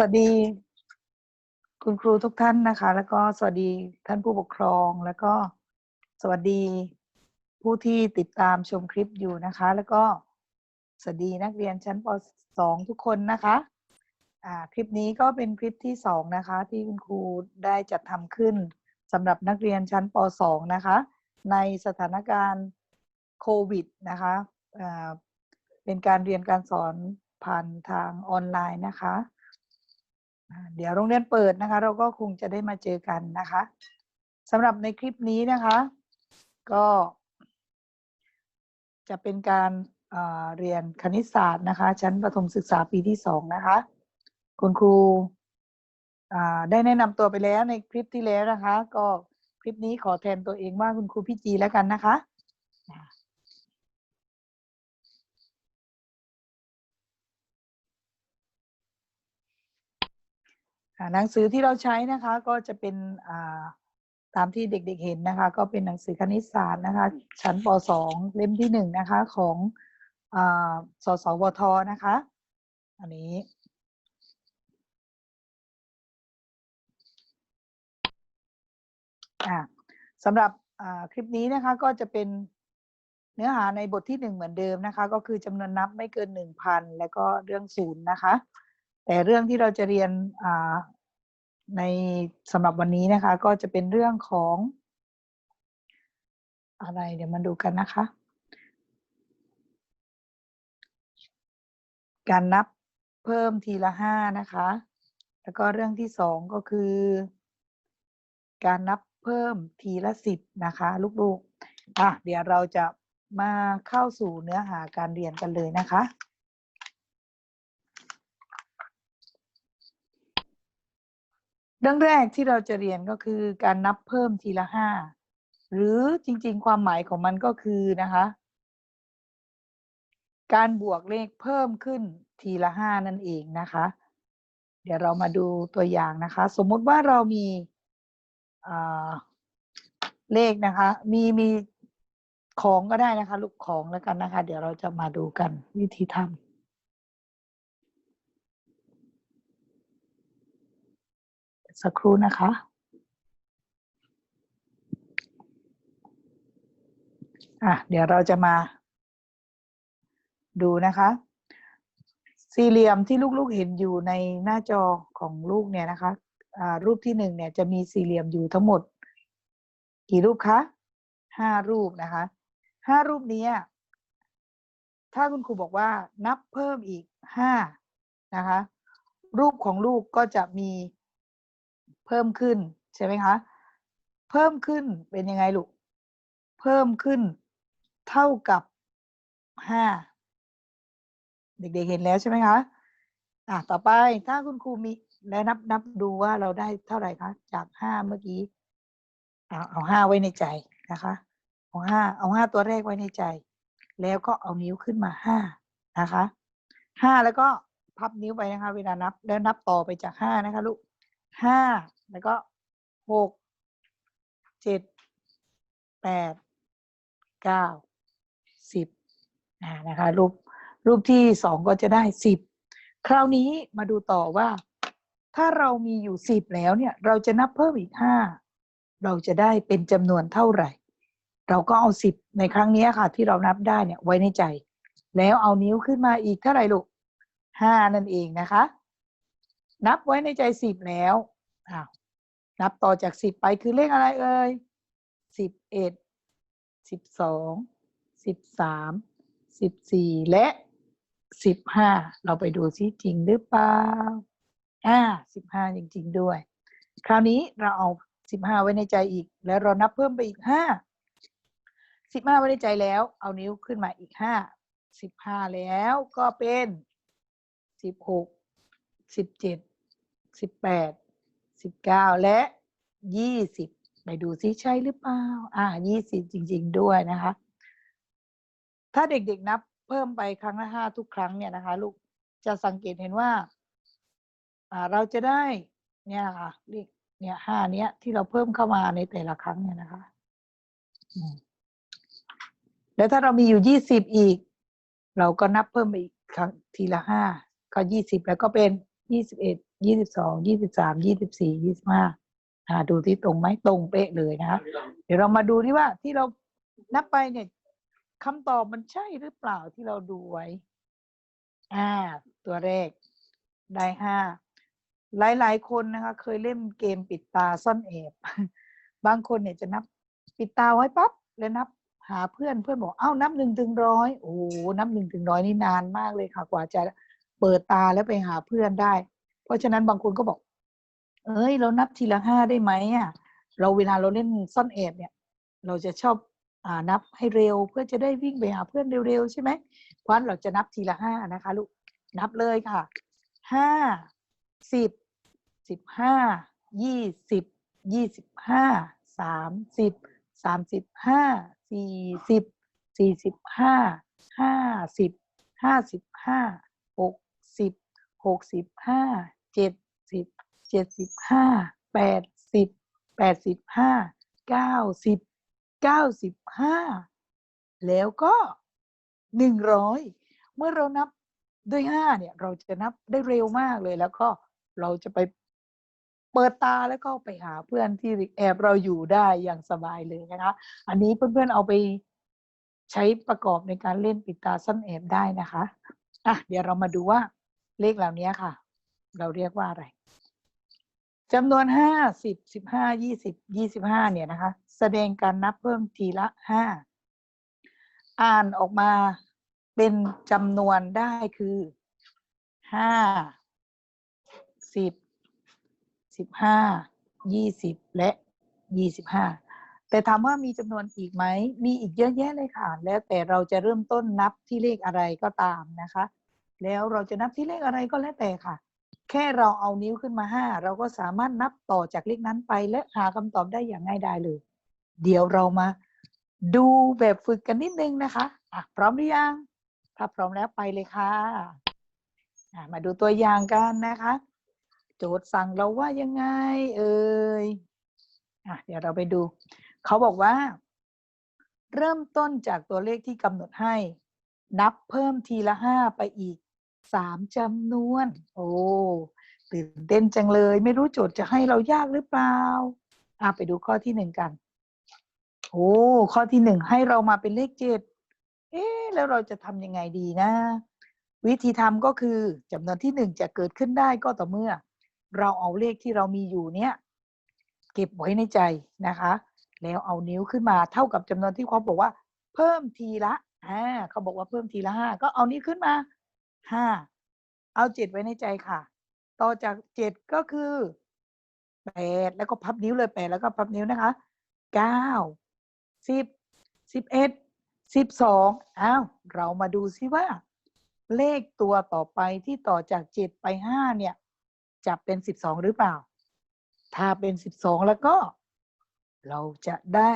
สวัสดี คุณครูทุกท่านนะคะ แล้วก็สวัสดีท่านผู้ปกครอง แล้วก็สวัสดีผู้ที่ติดตามชมคลิปอยู่นะคะ แล้วก็สวัสดีนักเรียนชั้นป .2 ทุกคนนะคะอ่าคลิปนี้ก็เป็นคลิปที่สองนะคะ ที่คุณครูได้จัดทำขึ้นสำหรับนักเรียนชั้นป .2 นะคะ ในสถานการณ์โควิดนะคะอ่าเป็นการเรียนการสอนผ่านทางออนไลน์นะคะ เดี๋ยวโรงเรียนเปิดนะคะ เราก็คงจะได้มาเจอกันนะคะสำหรับในคลิปนี้นะคะ ก็ จะเป็นการอ่าเรียนคณิตศาสตร์นะคะ ชั้นประถมศึกษาปีที่สองนะคะ คุณครูได้แนะนำตัวไปแล้วในคลิปที่แล้วนะคะ ก็คลิปนี้ขอแทนตัวเองว่าคุณครูพี่จีแล้วกันนะคะ หนังสือที่เราใช้นะคะก็จะเป็นตามที่เด็กๆเห็นนะคะ ก็เป็นหนังสือคณิตศาสตร์นะคะ ชั้นป .2 เล่มที่หนึ่งนะคะของอาสสวทนะคะ อันนี้สำหรับคลิปนี้นะคะก็จะเป็นเนื้อหาในบทที่หนึ่งเหมือนเดิมนะคะ ก็คือจำนวนนับไม่เกินหนึ่งพันแล้วก็เรื่องศูนย์นะคะ แต่เรื่องที่เราจะเรียนในสำหรับวันนี้นะคะ ก็จะเป็นเรื่องของ อะไรเดี๋ยวมาดูกันนะคะ การนับเพิ่มทีละห้านะคะ แล้วก็เรื่องที่สองก็คือ การนับเพิ่มทีละสิบนะคะลูกๆอะเดี๋ยวเราจะมาเข้าสู่เนื้อหาการเรียนกันเลยนะคะ เรื่องแรกที่เราจะเรียนก็คือการนับเพิ่มทีละห้าหรือจริงๆ ความหมายของมันก็คือนะคะ การบวกเลขเพิ่มขึ้นทีละห้านั่นเองนะคะ เดี๋ยวเรามาดูตัวอย่างนะคะ สมมติว่าเรามีเลขนะคะ มีมีของก็ได้นะคะ ลูกของแล้วกันนะคะ เดี๋ยวเราจะมาดูกันวิธีทำ สักครู่นะคะ อะ เดี๋ยวเราจะมา ดูนะคะ สี่เหลี่ยมที่ลูกๆเห็นอยู่ในหน้าจอของลูกเนี่ยนะคะอ่ารูปที่หนึ่งเนี่ยจะมีสี่เหลี่ยมอยู่ทั้งหมด กี่รูปคะห้ารูปนะคะห้ารูปนี้ถ้าคุณครูบอกว่านับเพิ่มอีกห้านะคะ รูปของลูกก็จะมี เพิ่มขึ้นใช่ไหมคะ เพิ่มขึ้นเป็นยังไงลูก เพิ่มขึ้นเท่ากับห้าเด็กๆเห็นแล้วใช่ไหมคะอะต่อไปถ้าคุณครูมีและนับนับดูว่าเราได้เท่าไหร่คะจากห้าเมื่อกี้เอาเอาห้าไว้ในใจนะคะเอาห้าเอาห้าตัวแรกไว้ในใจ แล้วก็เอานิ้วขึ้นมาห้านะคะห้าแล้วก็พับนิ้วไปนะคะ เวลานับแล้วนับต่อไปจากห้านะคะลูกห้า แล้วก็หกเจ็ดแปดเก้าสิบอ่านะคะรูปรูปที่สองก็จะได้สิบคราวนี้มาดูต่อว่า ถ้าเรามีอยู่สิบแล้วเนี่ย เราจะนับเพิ่มอีกห้าเราจะได้เป็นจำนวนเท่าไหร่ เราก็เอาสิบในครั้งนี้ค่ะ ที่เรานับได้เนี่ยไว้ในใจ แล้วเอานิ้วขึ้นมาอีกเท่าไหร่ลูกห้านั่นเองนะคะ นับไว้ในใจสิบแล้วอ้าว นับต่อจากสิบไปคือเลขอะไรเอ่ยสิบเอ็ดสิบสองสิบสามสิบสี่และสิบห้าเราไปดูซิจริงหรือเปล่าอ่าสิบห้าจริง ๆ ด้วย คราวนี้เราเอาสิบห้าไว้ในใจอีก แล้วเรานับเพิ่มไปอีกห้าสิบห้าไว้ในใจแล้ว เอานิ้วขึ้นมาอีกห้าสิบห้าแล้วก็เป็นสิบหกสิบเจ็ดสิบแปด สิบเก้าและยี่สิบไปดูซิใช่หรือเปล่า อ่ายี่สิบจริง ๆ ด้วยนะคะ ถ้าเด็กๆนับเพิ่มไปครั้งละห้าทุกครั้งเนี่ยนะคะ ลูกจะสังเกตเห็นว่า อ่าเราจะได้ เนี่ยค่ะเลขเนี่ยห้าเนี้ยที่เราเพิ่มเข้ามาในแต่ละครั้งเนี่ยนะคะแล้วถ้าเรามีอยู่ยี่สิบอีก เราก็นับเพิ่มไปอีกครั้งทีละห้าก็ยี่สิบแล้วก็เป็น ยี่สิบเอ็ดยี่สิบสองยี่สิบสามยี่สิบสี่ยี่สิบห้าหาดูที่ตรงไหมตรงเป๊ะเลยนะคะเดี๋ยวเรามาดูที่ว่าที่เรานับไปเนี่ยคำตอบมันใช่หรือเปล่าที่เราดูไว้ อ่า ตัวแรก ได้ห้าหลาย ๆ คนนะคะ เคยเล่นเกมปิดตาซ่อนแอบ บางคนเนี่ยจะนับปิดตาไว้ปั๊บแล้วนับหาเพื่อนเพื่อนบอกเอ้านับหนึ่งถึงร้อยโอ้โหนับหนึ่งถึงร้อยนี่นานมากเลยค่ะ กว่าจะ เปิดตาแล้วไปหาเพื่อนได้ เพราะฉะนั้นบางคนก็บอก เอ้ย เรานับทีละห้าได้ไหมอะเราเวลาเราเล่นซ่อนแอบเนี่ย เราจะชอบอ่านับให้เร็วเพื่อจะได้วิ่งไปหาเพื่อนเร็วๆใช่ไหมเพราะนั้นเราจะนับทีละห้านะคะลูกนับเลยค่ะห้าสิบสิบห้ายี่สิบยี่สิบห้าสามสิบสามสิบห้าสี่สิบสี่สิบห้าห้าสิบห้าสิบห้าหก หกสิบห้าเจ็ดสิบเจ็ดสิบห้าแปดสิบแปดสิบห้าเก้าสิบเก้าสิบห้าแล้วก็หนึ่งร้อยเมื่อเรานับด้วยห้าเนี่ย เราจะนับได้เร็วมากเลยแล้วก็เราจะไปเปิดตาแล้วก็ไปหาเพื่อนที่แอบเราอยู่ได้อย่างสบายเลยนะคะ อันนี้เพื่อนๆเอาไปใช้ประกอบในการเล่นปิดตาซ่อนแอบได้นะคะ อะ เดี๋ยวเรามาดูว่า เลขเหล่านี้ค่ะ เราเรียกว่าอะไรจำนวนห้าสิบสิบห้ายี่สิบยี่สิบห้าเนี่ยนะคะ แสดงการนับเพิ่มทีละห้าอ่านออกมาเป็นจำนวนได้คือห้าสิบสิบห้ายี่สิบและยี่สิบห้าแต่ถามว่ามีจำนวนอีกไหม มีอีกเยอะแยะเลยค่ะ แล้วแต่เราจะเริ่มต้นนับที่เลขอะไรก็ตามนะคะ แล้วเราจะนับที่เลขอะไรก็แล้วแต่ค่ะ แค่เราเอานิ้วขึ้นมาห้าเราก็สามารถนับต่อจากเลขนั้นไป และหาคำตอบได้อย่างง่ายดายเลย เดี๋ยวเรามาดูแบบฝึกกันนิดนึงนะคะะพร้อมหรือยัง ถ้าพร้อมแล้วไปเลยค่ะะมาดูตัวอย่างกันนะคะ โจทย์สั่งเราว่ายังไง เอ่ยอเดี๋ยวเราไปดู เขาบอกว่า เริ่มต้นจากตัวเลขที่กำหนดให้ นับเพิ่มทีละห้าไปอีก สามจำนวน โอ้ตื่นเต้นจังเลย ไม่รู้โจทย์จะให้เรายากหรือเปล่าอะไปดูข้อที่หนึ่งกัน โอ้ข้อที่หนึ่งให้เรามาเป็นเลขเจ็ดเอ๊ะแล้วเราจะทำยังไงดีนะ วิธีทำก็คือจำนวนที่หนึ่งจะเกิดขึ้นได้ก็ต่อเมื่อ เราเอาเลขที่เรามีอยู่เนี่ยเก็บไว้ในใจนะคะ แล้วเอานิ้วขึ้นมาเท่ากับจำนวนที่เขาบอกว่า เพิ่มทีละอ่าเขาบอกว่าเพิ่มทีละห้าก็เอานี้วขึ้นมา ห้าเอาเจ็ดไว้ในใจค่ะ ต่อจากเจ็ดก็คือแปดแล้วก็พับนิ้วเลยแปดแล้วก็พับนิ้วนะคะเก้าสิบสิบเอ็ดสิบสองอ้าวเรามาดูซิว่า เลขตัวต่อไปที่ต่อจากเจ็ดไปห้าเนี่ย จะเป็นสิบสองหรือเปล่า ถ้าเป็นสิบสองแล้วก็ เราจะได้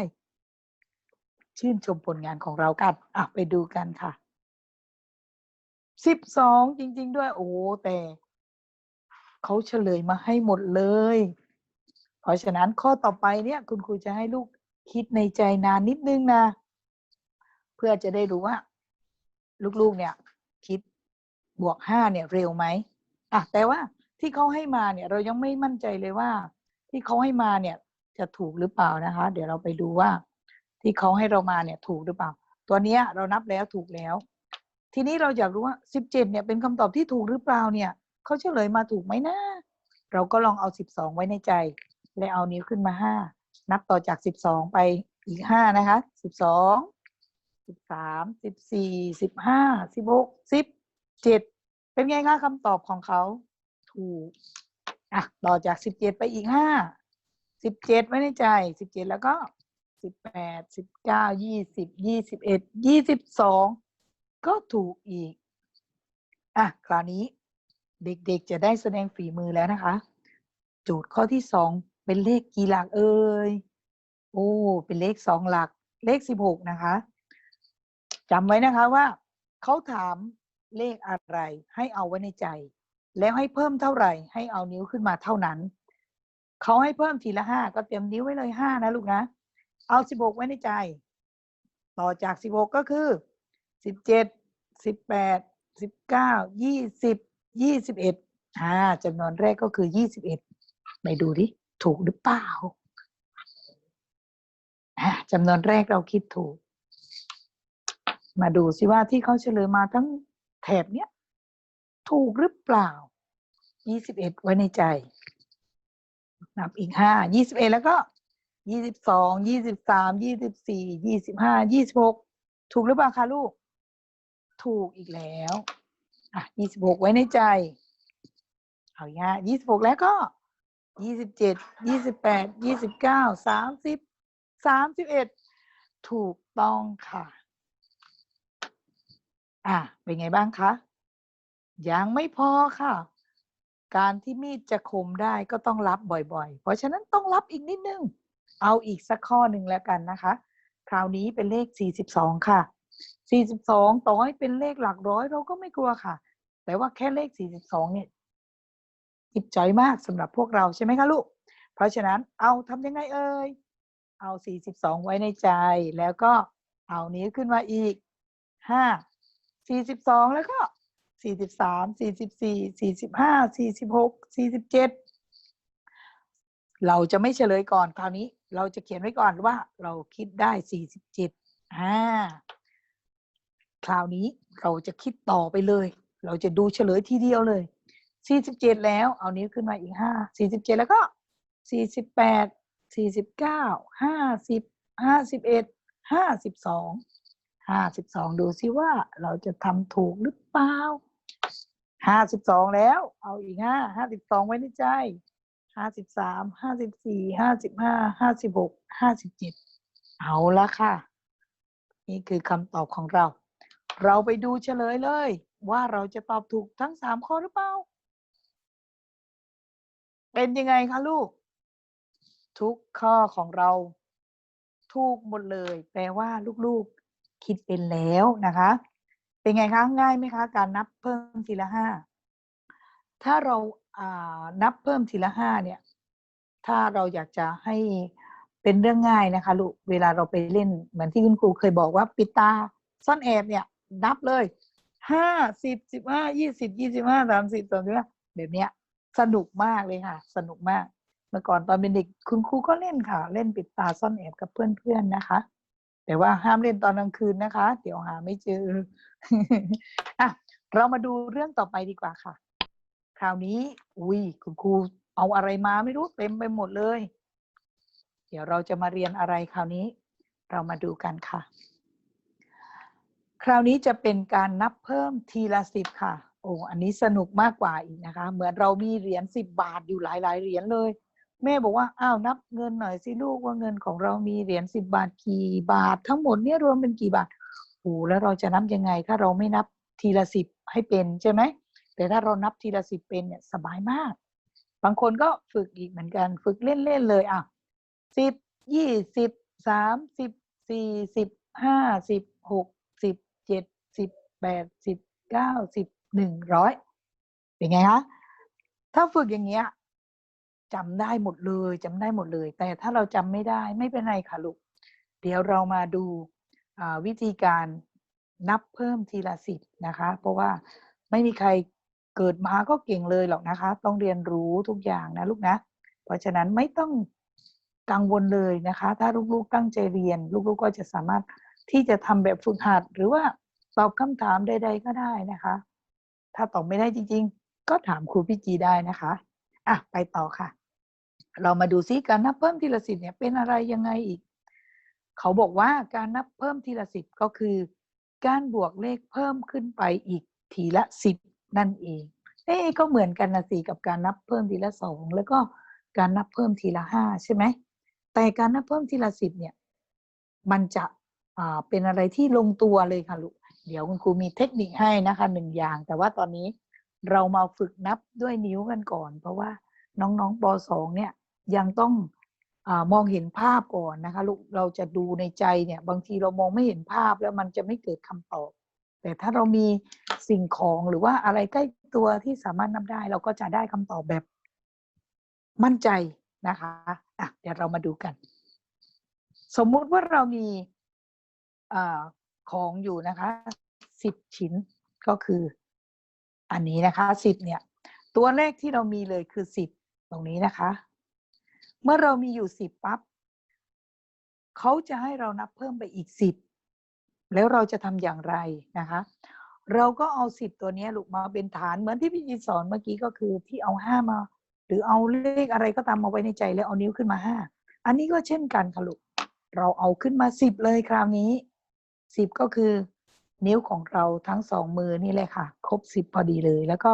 ชื่นชมผลงานของเรากันอะไปดูกันค่ะ สิบสองจริง ๆ ด้วย โอ้แต่เขาเฉลยมาให้หมดเลย เพราะฉะนั้นข้อต่อไปเนี่ย คุณครูจะให้ลูกคิดในใจนานนิดนึงนะ เพื่อจะได้รู้ว่า ลูกๆ เนี่ย คิดบวกห้าเนี่ย เร็วไหมอะแต่ว่าที่เขาให้มาเนี่ย เรายังไม่มั่นใจเลยว่า ที่เขาให้มาเนี่ย จะถูกหรือเปล่านะคะ เดี๋ยวเราไปดูว่า ที่เขาให้เรามาเนี่ย ถูกหรือเปล่า ตัวเนี้ยเรานับแล้วถูกแล้ว ทีนี้เราอยากรู้ว่าสิบเจ็ดเนี่ยเป็นคำตอบที่ถูกหรือเปล่าเนี่ยเขาเฉลยมาถูกไหมนะ เราก็ลองเอาสิบสองไว้ในใจ และเอานิ้วขึ้นมาห้านับต่อจากสิบสองไปอีกห้านะคะสิบสองสิบสามสิบสี่สิบห้าสิบหกสิบเจ็ดเป็นไงคะคำตอบของเขาถูกอะต่อจากสิบเจ็ดไปอีกห้าสิบเจ็ดไว้ในใจสิบเจ็ดแล้วก็สิบแปดสิบเก้ายี่สิบยี่สิบเอ็ดยี่สิบสอง ก็ถูกอีก อะ คราวนี้เด็กๆจะได้แสดงฝีมือแล้วนะคะ โจทย์ข้อที่สองเป็นเลขกี่หลักเอ่ย โอ้ เป็นเลขสองหลัก เลขสิบหกนะคะจำไว้นะคะว่าเขาถามเลขอะไรให้เอาไว้ในใจ แล้วให้เพิ่มเท่าไหร่ ให้เอานิ้วขึ้นมาเท่านั้น เขาให้เพิ่มทีละห้าก็เตรียมนิ้วไว้เลยห้านะลูกนะ เอาสิบหกไว้ในใจ ต่อจากสิบหกก็คือ สิบเจ็ดสิบแปดสิบเก้ายี่สิบยี่สิบเอ็ดอ่าจำนวนแรกก็คือยี่สิบเอ็ดไปดูดิถูกหรือเปล่าอ่าจำนวนแรกเราคิดถูก มาดูสิว่าที่เขาเฉลยมาทั้งแถบเนี้ยถูกหรือเปล่ายี่สิบเอ็ดไว้ในใจนับอีกห้ายี่สิบเอ็ดแล้วก็ยี่สิบสองยี่สิบสามยี่สิบสี่ยี่สิบห้ายี่สิบหกถูกหรือเปล่าคะลูก ถูกอีกแล้ว อะยี่สิบหกไว้ในใจ เอาย่ายี่สิบหกแล้วก็ยี่สิบเจ็ดยี่สิบแปดยี่สิบเก้าสามสิบสามสิบเอ็ดถูกต้องค่ะ อะเป็นไงบ้างคะยังไม่พอค่ะ การที่มีดจะคมได้ก็ต้องรับบ่อยๆ เพราะฉะนั้นต้องรับอีกนิดนึง เอาอีกสักข้อหนึ่งแล้วกันนะคะ คราวนี้เป็นเลข 42 ค่ะ 42 ต่อให้เป็นเลขหลักร้อยเราก็ไม่กลัวค่ะ แต่ว่าแค่เลข 42 เนี่ยจิบจอยมากสำหรับพวกเราใช่ไหมคะลูก เพราะฉะนั้นเอาทำยังไงเอ่ย เอา 42 ไว้ในใจ แล้วก็เอานี้ขึ้นมาอีก 5 42 แล้วก็ 43 44 45 46 47 เราจะไม่เฉลยก่อนคราวนี้ เราจะเขียนไว้ก่อนว่าเราคิดได้ 47อ่า คราวนี้เราจะคิดต่อไปเลย เราจะดูเฉลยทีเดียวเลย 47 แล้ว เอานิ้วขึ้นมาอีก 5 47 แล้วก็ 48 49 50 51 52 52 ดูซิว่าเราจะทำถูกหรือเปล่า 52 แล้ว เอาอีก 5 52 ไว้ในใจ 53 54 55 56 57 เอาละค่ะ นี่คือคำตอบของเรา เราไปดูเฉลยเลย ว่าเราจะตอบถูกทั้ง3ข้อหรือเปล่า เป็นยังไงคะลูก ทุกข้อของเราถูกหมดเลย แปลว่าลูกๆ คิดเป็นแล้วนะคะ เป็นไงคะง่ายไหมคะ การนับเพิ่มทีละห้าถ้าเราอ่านับเพิ่มทีละห้าเนี่ย ถ้าเราอยากจะให้เป็นเรื่องง่ายนะคะลูกเวลาเราไปเล่นเหมือนที่คุณครูเคยบอกว่าปิดตาซ่อนแอบเนี่ย นับเลยห้าสิบสิบห้ายี่สิบยี่สิบห้าสามสิบสามสิบห้าแบบเนี้ย สนุกมากเลยค่ะ สนุกมาก เมื่อก่อนตอนเป็นเด็กคุณครูก็เล่นค่ะ เล่นปิดตาซ่อนแอบกับเพื่อนๆนะคะ แต่ว่าห้ามเล่นตอนกลางคืนนะคะ เดี๋ยวหาไม่เจออะเรามาดูเรื่องต่อไปดีกว่าค่ะ คราวนี้ อุ้ยคุณครูเอาอะไรมาไม่รู้เต็มไปหมดเลย เดี๋ยวเราจะมาเรียนอะไรคราวนี้ เรามาดูกันค่ะ คราวนี้จะเป็นการนับเพิ่มทีละสิบค่ะ โอ้อันนี้สนุกมากกว่าอีกนะคะ เหมือนเรามีเหรียญสิบบาทอยู่หลาย ๆ เหรียญเลย แม่บอกว่าอ้าวนับเงินหน่อยสิลูกว่าเงินของเรามีเหรียญสิบบาทกี่บาท ทั้งหมดเนี่ยรวมเป็นกี่บาทโอ้แล้วเราจะนับยังไงถ้าเราไม่นับทีละสิบให้เป็นใช่ไหมแต่ถ้าเรานับทีละสิบเป็นเนี่ยสบายมาก บางคนก็ฝึกอีกเหมือนกัน ฝึกเล่นๆเลยอะสิบยี่สิบสามสิบสี่สิบห้าสิบหก เจ็ดสิบแปดสิบเก้าสิบหนึ่งร้อยเป็นไงคะถ้าฝึกอย่างเงี้ยจำได้หมดเลยจำได้หมดเลย แต่ถ้าเราจำไม่ได้ไม่เป็นไรค่ะลูกเดี๋ยวเรามาดูวิธีการนับเพิ่มทีละสิบนะคะ เพราะว่าไม่มีใครเกิดมาก็เก่งเลยหรอกนะคะ ต้องเรียนรู้ทุกอย่างนะลูกนะ เพราะฉะนั้นไม่ต้องกังวลเลยนะคะ ถ้าลูกๆตั้งใจเรียน ลูกๆก็จะสามารถ ที่จะทำแบบฝึกหัด หรือว่าตอบคำถามใด ๆ ก็ได้นะคะ ถ้าตอบไม่ได้จริง ๆ ก็ถามครูพี่จีได้นะคะอะไปต่อค่ะ เรามาดูซิการนับเพิ่มทีละสิบเนี่ยเป็นอะไรยังไงอีก เขาบอกว่าการนับเพิ่มทีละสิบก็คือ การบวกเลขเพิ่มขึ้นไปอีกทีละสิบนั่นเองเอ๊ก็เหมือนกันนะสิกับการนับเพิ่มทีละสองแล้วก็การนับเพิ่มทีละห้าใช่ไหมแต่การนับเพิ่มทีละสิบเนี่ย มันจะ เป็นอะไรที่ลงตัวเลยค่ะลูก เดี๋ยวคุณครูมีเทคนิคให้นะคะหนึ่งอย่าง แต่ว่าตอนนี้เรามาฝึกนับด้วยนิ้วกันก่อน เพราะว่าน้องๆปสองเนี่ยยังต้องอามองเห็นภาพก่อนนะคะลูก เราจะดูในใจเนี่ย บางทีเรามองไม่เห็นภาพแล้วมันจะไม่เกิดคำตอบ แต่ถ้าเรามีสิ่งของหรือว่าอะไรใกล้ตัวที่สามารถนับได้ เราก็จะได้คำตอบแบบมั่นใจนะคะอะเดี๋ยวเรามาดูกัน สมมุติว่าเรามี อของอยู่นะคะสิบชิ้นก็คือ อันนี้นะคะสิบเนี่ย ตัวเลขที่เรามีเลยคือสิบตรงนี้นะคะ เมื่อเรามีอยู่สิบปั๊บเขาจะให้เรานับเพิ่มไปอีกสิบแล้วเราจะทำอย่างไรนะคะ เราก็เอาสิบตัวนี้ลูกมาเป็นฐานเหมือนที่พี่จีสอนเมื่อกี้ก็คือที่เอาห้ามา หรือเอาเลขอะไรก็ตามมาไว้ในใจแล้วเอานิ้วขึ้นมาห้าอันนี้ก็เช่นกันค่ะลูกเราเอาขึ้นมาสิบเลยคราวนี้ สิบก็คือนิ้วของเราทั้งสองมือนี่เลยค่ะ ครบสิบพอดีเลย แล้วก็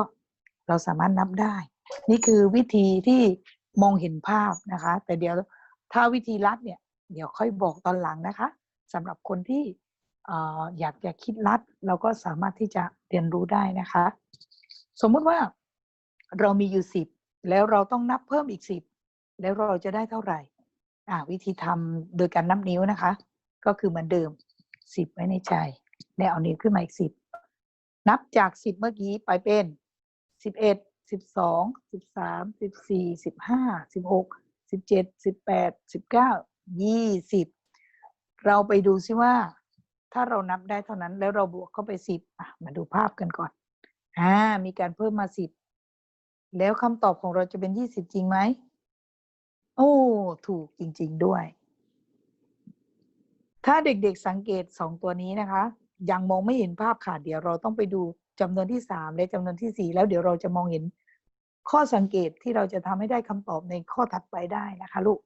เราสามารถนับได้ นี่คือวิธีที่มองเห็นภาพนะคะ แต่เดี๋ยวถ้าวิธีลัดเนี่ย เดี๋ยวค่อยบอกตอนหลังนะคะสำหรับคนที่เอ่ออยากจะคิดลัด เราก็สามารถที่จะเรียนรู้ได้นะคะ สมมุติว่าเรามีอยู่สิบแล้วเราต้องนับเพิ่มอีกสิบแล้วเราจะได้เท่าไหร่ อ่าวิธีทำโดยการนับนิ้วนะคะ ก็คือเหมือนเดิม สิบไว้ในใจ แล้วเอานิ้วขึ้นมาอีกสิบนับจากสิบเมื่อกี้ไปเป็นสิบเอ็ดสิบสองสิบสามสิบสี่สิบห้าสิบหกสิบเจ็ดสิบแปดสิบเก้ายี่สิบเราไปดูซิว่า ถ้าเรานับได้เท่านั้นแล้วเราบวกเข้าไปสิบมาดูภาพกันก่อนอ่ามีการเพิ่มมาสิบแล้วคำตอบของเราจะเป็นยี่สิบจริงไหมโอ้ ถูกจริง ๆ ด้วย ถ้าเด็กๆสังเกตสองตัวนี้นะคะ ยังมองไม่เห็นภาพค่ะ เดี๋ยวเราต้องไปดูจำนวนที่สามและจำนวนที่สี่แล้วเดี๋ยวเราจะมองเห็นข้อสังเกตที่เราจะทำให้ได้คำตอบในข้อถัดไปได้นะคะลูก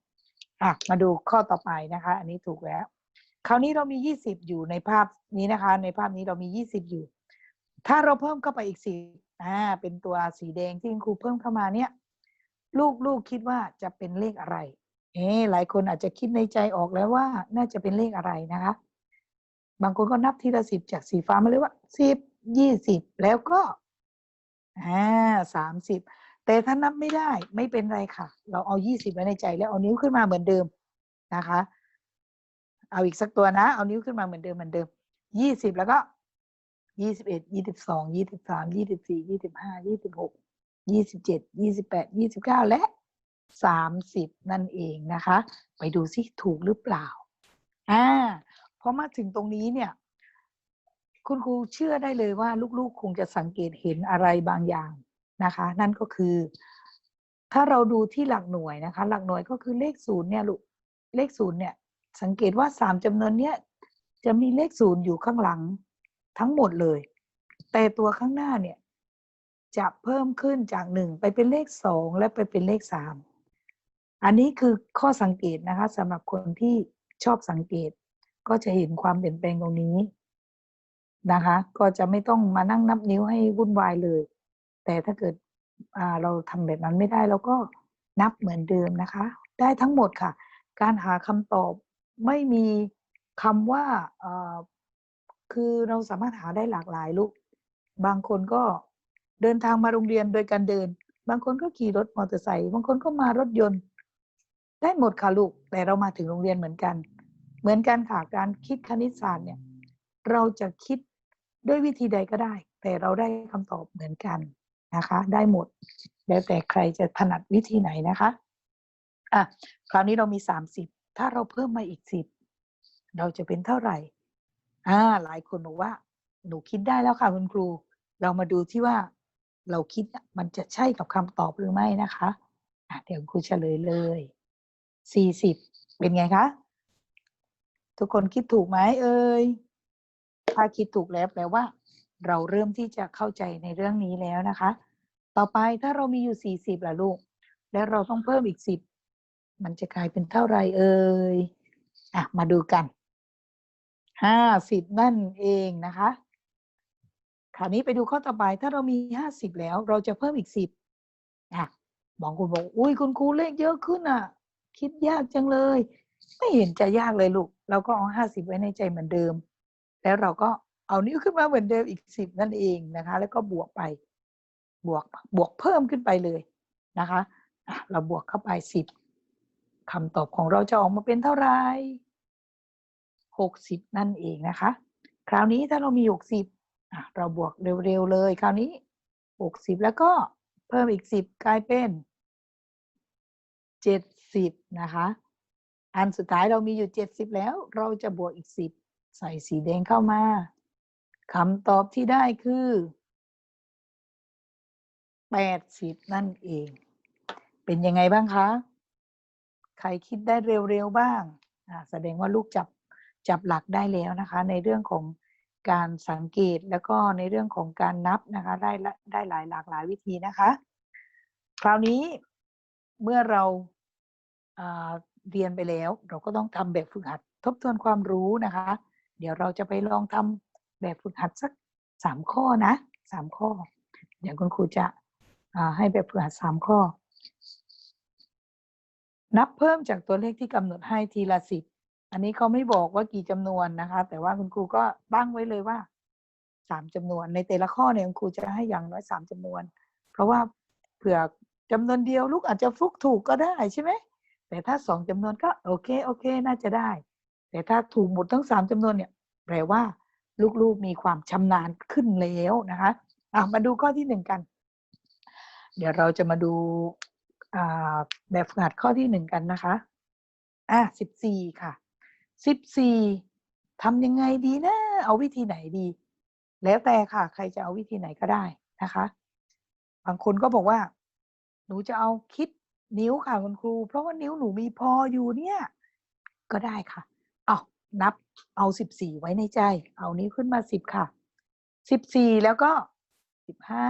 อะมาดูข้อต่อไปนะคะ อันนี้ถูกแล้ว คราวนี้เรามียี่สิบอยู่ในภาพนี้นะคะ ในภาพนี้เรามียี่สิบอยู่ ถ้าเราเพิ่มเข้าไปอีกสี่อ่าเป็นตัวสีแดงที่คุณครูเพิ่มเข้ามาเนี่ย ลูกลูกคิดว่าจะเป็นเลขอะไร เอ๊หลายคนอาจจะคิดในใจออกแล้วว่า น่าจะเป็นเลขอะไรนะคะ บางคนก็นับทีละสิบจากสีฟ้ามาเลยว่าสิบยี่สิบแล้วก็อ่าสามสิบแต่ถ้านับไม่ได้ไม่เป็นไรค่ะ เราเอายี่สิบไว้ในใจแล้วเอานิ้วขึ้นมาเหมือนเดิมนะคะ เอาอีกสักตัวนะ เอานิ้วขึ้นมาเหมือนเดิมเหมือนเดิมยี่สิบแล้วก็ยี่สิบเอ็ดยี่สิบสองยี่สิบสามยี่สิบสี่ยี่สิบห้ายี่สิบหกยี่สิบเจ็ดยี่สิบแปดยี่สิบเก้าและ สามสิบนั่นเองนะคะ ไปดูซิถูกหรือเปล่าอ่าพอมาถึงตรงนี้เนี่ย คุณครูเชื่อได้เลยว่าลูกๆ คงจะสังเกตเห็นอะไรบางอย่างนะคะ นั่นก็คือ ถ้าเราดูที่หลักหน่วยนะคะ หลักหน่วยก็คือเลขศูนย์เนี่ยลูกเลขศูนย์เนี่ย สังเกตว่าสามจำนวนเนี้ยจะมีเลขศูนย์อยู่ข้างหลังทั้งหมดเลย แต่ตัวข้างหน้าเนี่ย จะเพิ่มขึ้นจากหนึ่งไปเป็นเลขสองและไปเป็นเลขสาม อันนี้คือข้อสังเกตนะคะสำหรับคนที่ชอบสังเกต ก็จะเห็นความเปลี่ยนแปลงตรงนี้นะคะ ก็จะไม่ต้องมานั่งนับนิ้วให้วุ่นวายเลย แต่ถ้าเกิดเราทำแบบนั้นไม่ได้เราก็นับเหมือนเดิมนะคะ ได้ทั้งหมดค่ะ การหาคำตอบไม่มีคำว่าคือเราสามารถหาได้หลากหลายลูก บางคนก็เดินทางมาโรงเรียนโดยการเดิน บางคนก็ขี่รถมอเตอร์ไซค์บางคนก็มารถยนต์ ได้หมดค่ะลูก แต่เรามาถึงโรงเรียนเหมือนกัน เหมือนกันค่ะการคิดคณิตศาสตร์เนี่ย เราจะคิดด้วยวิธีใดก็ได้ แต่เราได้คำตอบเหมือนกันนะคะ ได้หมด แล้วแต่ใครจะถนัดวิธีไหนนะคะอะคราวนี้เรามีสามสิบถ้าเราเพิ่มมาอีกสิบเราจะเป็นเท่าไหร่อ่าหลายคนบอกว่า หนูคิดได้แล้วค่ะคุณครู เรามาดูที่ว่าเราคิดมันจะใช่กับคำตอบหรือไม่นะคะอะเดี๋ยวครูเฉลยเลย สี่สิบเป็นไงคะ ทุกคนคิดถูกไหมเอ่ยถ้าคิดถูกแล้วแปลว่า เราเริ่มที่จะเข้าใจในเรื่องนี้แล้วนะคะ ต่อไปถ้าเรามีอยู่สี่สิบล่ะลูก แล้วเราต้องเพิ่มอีกสิบมันจะกลายเป็นเท่าไหรเอ่ยอะมาดูกันห้าสิบนั่นเองนะคะคราวนี้ไปดูข้อต่อไปถ้าเรามีห้าสิบแล้ว เราจะเพิ่มอีกสิบอะบางคนบอก อุ้ยคุณครูเลขเยอะขึ้นอะ คิดยากจังเลย ไม่เห็นจะยากเลยลูก เราก็เอาห้าสิบไว้ในใจเหมือนเดิม แล้วเราก็เอานิ้วขึ้นมาเหมือนเดิมอีกสิบนั่นเองนะคะ แล้วก็บวกไป บวกบวกเพิ่มขึ้นไปเลยนะคะเราบวกเข้าไปสิบคำตอบของเราจะออกมาเป็นเท่าไหร่หกสิบนั่นเองนะคะ คราวนี้ถ้าเรามีหกสิบเราบวกเร็วๆเลย คราวนี้หกสิบแล้วก็เพิ่มอีกสิบกลายเป็นเจ็ด สิบนะคะ อันสุดท้ายเรามีอยู่เจ็ดสิบแล้ว เราจะบวกอีกสิบใส่สีแดงเข้ามาคำตอบที่ได้คือแปดสิบนั่นเอง เป็นยังไงบ้างคะ ใครคิดได้เร็วๆบ้างอ่าแสดงว่าลูกจับจับหลักได้แล้วนะคะ ในเรื่องของการสังเกตแล้วก็ในเรื่องของการนับนะคะ ได้ได้หลายหลากหลายวิธีนะคะ คราวนี้เมื่อเรา เรียนไปแล้ว เราก็ต้องทำแบบฝึกหัด ทบทวนความรู้นะคะ เดี๋ยวเราจะไปลองทำแบบฝึกหัดสักสามข้อนะสามข้อ เดี๋ยวคุณครูจะให้แบบฝึกหัดสามข้อ นับเพิ่มจากตัวเลขที่กำหนดให้ทีละสิบอันนี้เขาไม่บอกว่ากี่จำนวนนะคะ แต่ว่าคุณครูก็ตั้งไว้เลยว่าสามจำนวน ในแต่ละข้อเนี่ยคุณครูจะให้อย่างน้อยสามจำนวน เพราะว่าเผื่อจำนวนเดียวลูกอาจจะฟุกถูกก็ได้ใช่ไหม แต่ถ้าสองจำนวนก็โอเคโอเค น่าจะได้ แต่ถ้าถูกหมดทั้งสามจำนวนเนี่ยแปลว่า ลูกๆมีความชำนาญขึ้นแล้วนะคะอะมาดูข้อที่หนึ่งกัน เดี๋ยวเราจะมาดูแบบฝึกหัดข้อที่หนึ่งกันนะคะอะสิบสี่ค่ะสิบสี่ทำยังไงดีนะ เอาวิธีไหนดี แล้วแต่ค่ะ ใครจะเอาวิธีไหนก็ได้นะคะ บางคนก็บอกว่า หนูจะเอาคิด นิ้วค่ะคุณครู เพราะว่านิ้วหนูมีพออยู่เนี่ย ก็ได้ค่ะเอานับเอาสิบสี่ไว้ในใจ เอานิ้วขึ้นมาสิบค่ะสิบสี่แล้วก็สิบห้า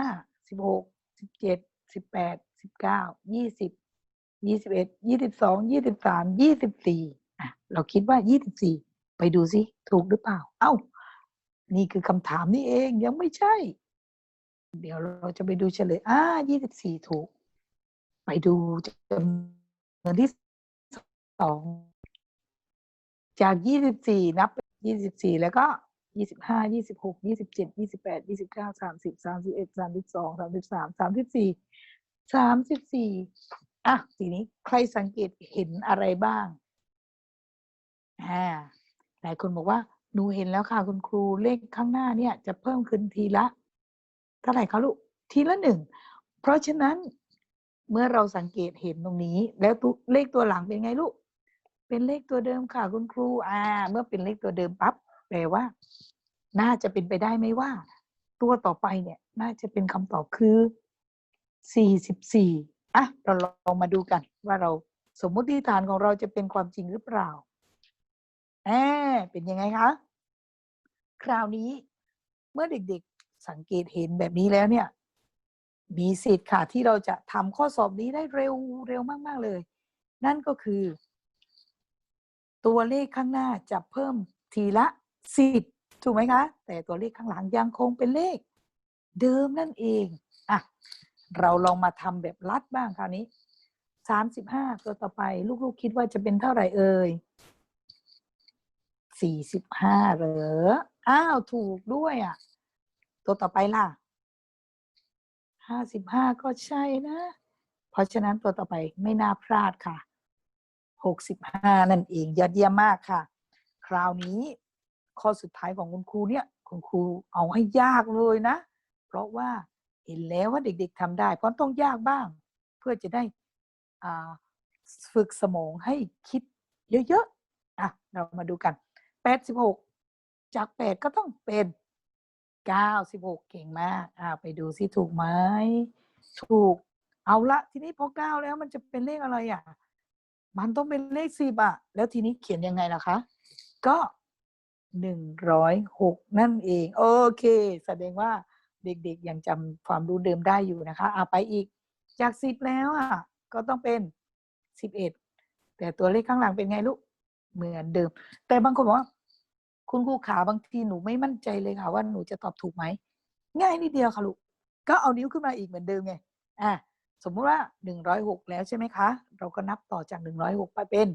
สิบหกสิบเจ็ดสิบแปดสิบเก้ายี่สิบยี่สิบเอ็ดยี่สิบสองยี่สิบสามยี่สิบสี่อะเราคิดว่ายี่สิบสี่ไปดูสิถูกหรือเปล่า เอ้า นี่คือคำถามนี่เองยังไม่ใช่ เดี๋ยวเราจะไปดูเฉลยอ่ายี่สิบสี่ถูก ไปดูจำนวนที่สองจากยี่สิบสี่นับยี่สิบสี่แล้วก็ยี่สิบห้ายี่สิบหกยี่สิบเจ็ดยี่สิบแปดยี่สิบเก้าสามสิบสามสิบเอ็ดสามสิบสองสามสิบสามสามสิบสี่สามสิบสี่อะทีนี้ใครสังเกตเห็นอะไรบ้างอ่าหลายคนบอกว่าหนูเห็นแล้วค่ะคุณครูเลขข้างหน้าเนี่ย จะเพิ่มขึ้นทีละ เท่าไหร่คะลูกทีละหนึ่งเพราะฉะนั้น เมื่อเราสังเกตเห็นตรงนี้ แล้วตัวเลขตัวหลังเป็นไงลูก เป็นเลขตัวเดิมค่ะคุณครู อ่า เมื่อเป็นเลขตัวเดิมปั๊บแปลว่า น่าจะเป็นไปได้ไหมว่า ตัวต่อไปเนี่ย น่าจะเป็นคำตอบคือสี่สิบสี่อะเราลองมาดูกัน ว่าเราสมมติฐานของเราจะเป็นความจริงหรือเปล่าแอบเป็นยังไงคะ คราวนี้เมื่อเด็กๆสังเกตเห็นแบบนี้แล้วเนี่ย มีสิทธิ์ค่ะที่เราจะทำข้อสอบนี้ได้เร็วเร็วมาก ๆ เลย นั่นก็คือ ตัวเลขข้างหน้าจะเพิ่มทีละสิบถูกไหมคะ แต่ตัวเลขข้างหลังยังคงเป็นเลข เดิมนั่นเองอะเราลองมาทำแบบลัดบ้างคราวนี้สามสิบห้าตัวต่อไปลูกๆคิดว่าจะเป็นเท่าไหร่เอ่ยสี่สิบห้าเหรออ้าวถูกด้วยอะ ตัวต่อไปล่ะ ห้าสิบห้าก็ใช่นะ เพราะฉะนั้นตัวต่อไปไม่น่าพลาดค่ะหกสิบห้านั่นเองยอดเยี่ยมมากค่ะ คราวนี้ข้อสุดท้ายของคุณครูเนี่ยคุณครูเอาให้ยากเลยนะ เพราะว่าเห็นแล้วว่าเด็กๆทำได้เพราะต้องยากบ้าง เพื่อจะได้ฝึกสมองให้คิดเยอะๆอะเรามาดูกันแปดสิบหกจากแปดก็ต้องเป็น เก้าสิบหกเก่งมากอ่าไปดูซิถูกไหมถูกเอาละทีนี้พอเก้าแล้วมันจะเป็นเลขอะไรอะ มันต้องเป็นเลขสิบอะ แล้วทีนี้เขียนยังไงล่ะคะ ก็หนึ่งร้อยหกนั่นเอง โอเค แสดงว่าเด็กๆยังจำความรู้เดิมได้อยู่นะคะเอาไปอีกจากสิบแล้วอะ ก็ต้องเป็นสิบเอ็ดแต่ตัวเลขข้างหลังเป็นไงลูกเหมือนเดิม แต่บางคนบอกว่า คุณครูขาบางทีหนูไม่มั่นใจเลยค่ะ ว่าหนูจะตอบถูกไหมง่ายนิดเดียวค่ะลูกก็เอานิ้วขึ้นมาอีกเหมือนเดิมไงอะสมมุติว่าหนึ่งร้อยหกแล้วใช่ไหมคะ เราก็นับต่อจากหนึ่งร้อยหกไปเป็น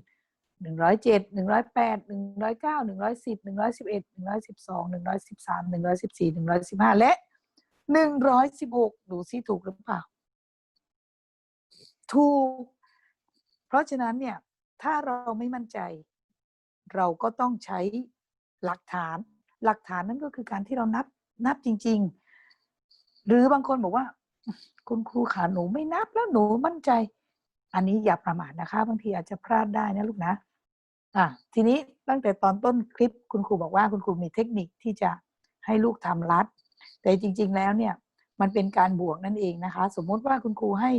หนึ่งร้อยเจ็ดหนึ่งร้อยแปดหนึ่งร้อยเก้าหนึ่งร้อยสิบหนึ่งร้อยสิบเอ็ดหนึ่งร้อยสิบสองหนึ่งร้อยสิบสามหนึ่งร้อยสิบสี่หนึ่งร้อยสิบห้าและหนึ่งร้อยสิบหกดูซิถูกหรือเปล่า ถูก เพราะฉะนั้นเนี่ย ถ้าเราไม่มั่นใจ เราก็ต้องใช้ หลักฐาน หลักฐานนั่นก็คือการที่เรานับนับจริง ๆ หรือบางคนบอกว่า คุณครูขาหนูไม่นับแล้วหนูมั่นใจ อันนี้อย่าประมาทนะคะ บางทีอาจจะพลาดได้นะลูกนะอะทีนี้ตั้งแต่ตอนต้นคลิปคุณครูบอกว่าคุณครูมีเทคนิคที่จะให้ลูกทำรัด แต่จริง ๆ แล้วเนี่ย มันเป็นการบวกนั่นเองนะคะ สมมุติว่าคุณครูให้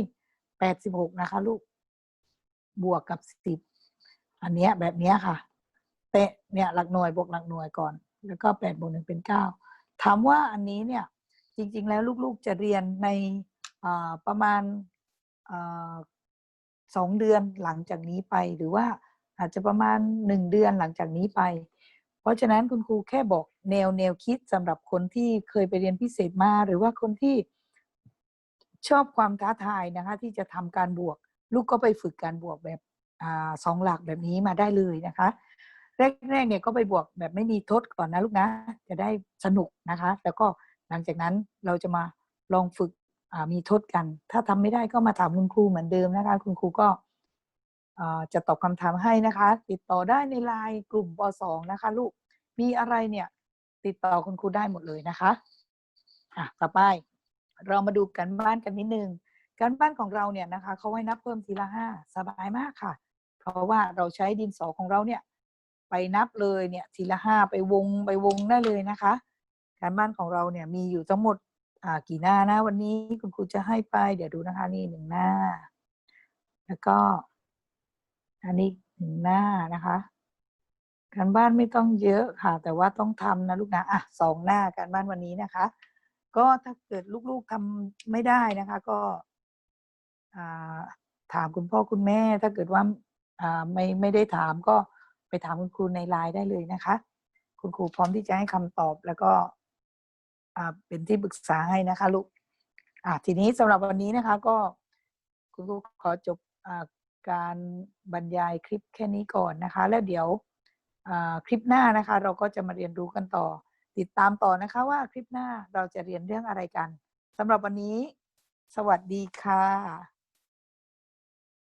แปดสิบหกนะคะ ลูกบวกกับสิบอันเนี้ยแบบเนี้ยค่ะ เตะเนี่ยหลักหน่วยบวกหลักหน่วยก่อน แล้วก็แปดบวกหนึ่งเป็นเก้าถามว่าอันนี้เนี่ยจริง ๆ แล้วลูกๆจะเรียนในประมาณสองเดือนหลังจากนี้ไปหรือว่าอาจจะประมาณหนึ่งเดือนหลังจากนี้ไป เพราะฉะนั้นคุณครูแค่บอกแนวแนวคิดสำหรับคนที่เคยไปเรียนพิเศษมา หรือว่าคนที่ชอบความท้าทายนะคะ ที่จะทำการบวก ลูกก็ไปฝึกการบวกแบบอสองหลักแบบนี้มาได้เลยนะคะ แรกๆเนี่ยก็ไปบวกแบบไม่มีทดก่อนนะลูกนะ จะได้สนุกนะคะ แล้วก็หลังจากนั้นเราจะมาลองฝึกมีทดกัน ถ้าทำไม่ได้ก็มาถามคุณครูเหมือนเดิมนะคะ คุณครูก็จะตอบคำถามให้นะคะ ติดต่อได้ในไลน์กลุ่มป .2 นะคะ ลูกมีอะไรเนี่ย ติดต่อคุณครูได้หมดเลยนะคะอะต่อไป เรามาดูกันบ้านกันนิดนึงการบ้านของเราเนี่ยนะคะเขาให้นับเพิ่มทีละห้าสบายมากค่ะ เพราะว่าเราใช้ดินสอของเราเนี่ย ไปนับเลยเนี่ยทีละห้าไปวงไปวงได้เลยนะคะ การบ้านของเราเนี่ยมีอยู่ทั้งหมดอ่ากี่หน้านะวันนี้คุณครูจะให้ไป เดี๋ยวดูนะคะนี่หนึ่งหน้า แล้วก็ อันนี้หนึ่งหน้านะคะการบ้านไม่ต้องเยอะค่ะ แต่ว่าต้องทำนะลูกนะอะสองหน้าการบ้านวันนี้นะคะ ก็ถ้าเกิดลูกๆทำไม่ได้นะคะ ก็อ่าถามคุณพ่อคุณแม่ ถ้าเกิดว่าอ่าไม่ไม่ได้ถามก็ ไปถามคุณครูในไลน์ได้เลยนะคะ คุณครูพร้อมที่จะให้คำตอบแล้วก็เป็นที่ปรึกษาให้นะคะลูกอ่าทีนี้สำหรับวันนี้นะคะก็คุณครูขอจบอการบรรยายคลิปแค่นี้ก่อนนะคะ แล้วเดี๋ยวคลิปหน้านะคะ เราก็จะมาเรียนรู้กันต่อ ติดตามต่อนะคะว่าคลิปหน้าเราจะเรียนเรื่องอะไรกันสำหรับวันนี้ สวัสดีค่ะ